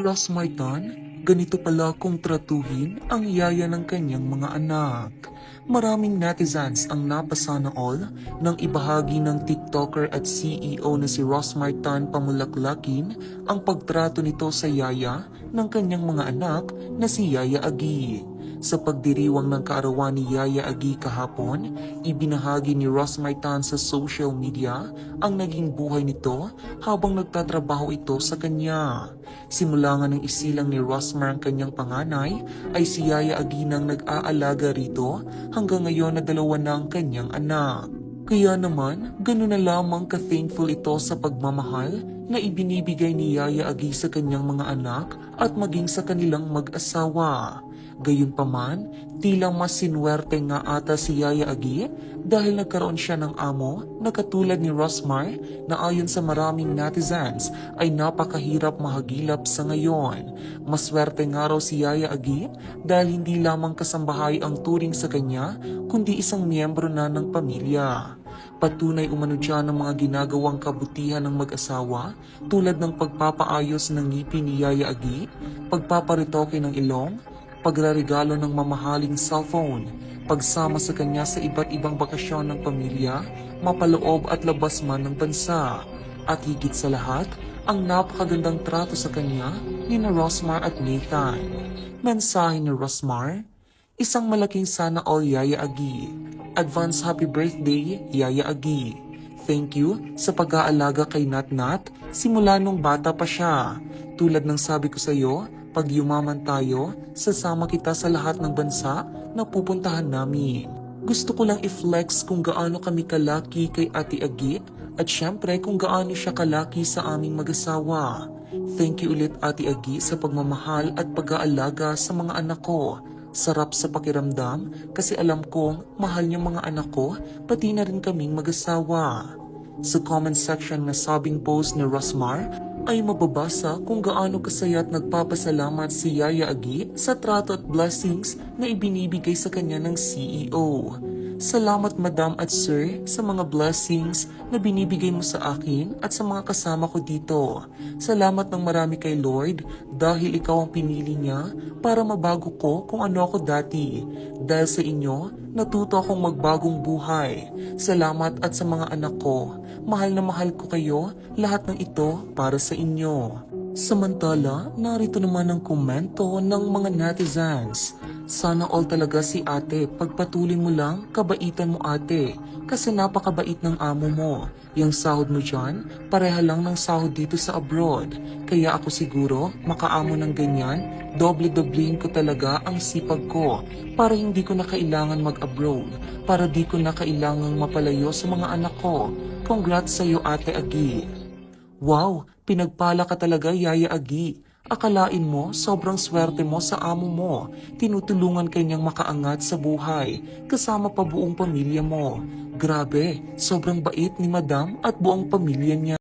Ross Martan, ganito pala kung tratuhin ang yaya ng kanyang mga anak. Maraming netizens ang napasana all nang ibahagi ng TikToker at CEO na si Ross Martan pamulaklakin ang pagtrato nito sa yaya ng kanyang mga anak na si Yaya Agi. Sa pagdiriwang ng kaarawan ni Yaya Agi kahapon, ibinahagi ni Ross Maitan sa social media ang naging buhay nito habang nagtatrabaho ito sa kanya. Simula nga ng isilang ni Rosmar ang kanyang panganay, ay si Yaya Agi nang nag-aalaga rito hanggang ngayon na dalawa na ang kanyang anak. Kaya naman, gano'n na lamang ka-thankful ito sa pagmamahal na ibinibigay ni Yaya Agi sa kanyang mga anak at maging sa kanilang mag-asawa. Gayunpaman, tila mas sinwerte nga ata si Yaya Agi dahil nagkaroon siya ng amo na katulad ni Rosmar na ayon sa maraming netizens ay napakahirap mahagilap sa ngayon. Maswerte nga raw si Yaya Agi dahil hindi lamang kasambahay ang turing sa kanya kundi isang miyembro na ng pamilya. Patunay umano siya ng mga ginagawang kabutihan ng mag-asawa tulad ng pagpapaayos ng ngipin ni Yaya Agi, pagpaparitoke ng ilong, pagrarigalo ng mamahaling cellphone, pagsama sa kanya sa iba't ibang bakasyon ng pamilya, mapaloob at labas man ng bansa. At higit sa lahat, ang napakagandang trato sa kanya ni na Rosmar at Nathan. Mensahe ni Rosmar, Isang malaking sana all Yaya Agi. Advance happy birthday, Yaya Agi. Thank you sa pag-aalaga kay Nat Nat simula nung bata pa siya. Tulad ng sabi ko sa iyo, pag yumaman tayo, sasama kita sa lahat ng bansa na pupuntahan namin. Gusto ko lang i-flex kung gaano kami kalaki kay Ate Agi at syempre kung gaano siya kalaki sa aming mag-asawa. Thank you ulit Ate Agi sa pagmamahal at pag-aalaga sa mga anak ko. Sarap sa pakiramdam kasi alam kong mahal niyo mga anak ko pati na rin kaming mag-asawa. Sa comment section na sabing post ni Rosmar ay mababasa kung gaano kasaya at nagpapasalamat si Yaya Agi sa trato at blessings na ibinibigay sa kanya ng CEO. Salamat madam at sir sa mga blessings na binibigay mo sa akin at sa mga kasama ko dito. Salamat ng marami kay Lord dahil ikaw ang pinili niya para mabago ko kung ano ako dati. Dahil sa inyo, natuto akong magbagong buhay. Salamat at sa mga anak ko. Mahal na mahal ko kayo, lahat ng ito para sa inyo. Samantala, narito naman ang komento ng mga netizens. Sana all talaga si ate, pagpatuloy mo lang, kabaitan mo ate. Kasi napakabait ng amo mo. Yung sahod mo dyan, pareha lang ng sahod dito sa abroad. Kaya ako siguro, makaamo ng ganyan, doble-doblein ko talaga ang sipag ko para hindi ko na kailangan mag-abroad, para di ko na kailangang mapalayo sa mga anak ko. Congrats sa'yo ate Agi. Wow, pinagpala ka talaga Yaya Agi. Akalain mo, sobrang swerte mo sa amo mo. Tinutulungan kanyang makaangat sa buhay, kasama pa buong pamilya mo. Grabe, sobrang bait ni madam at buong pamilya niya.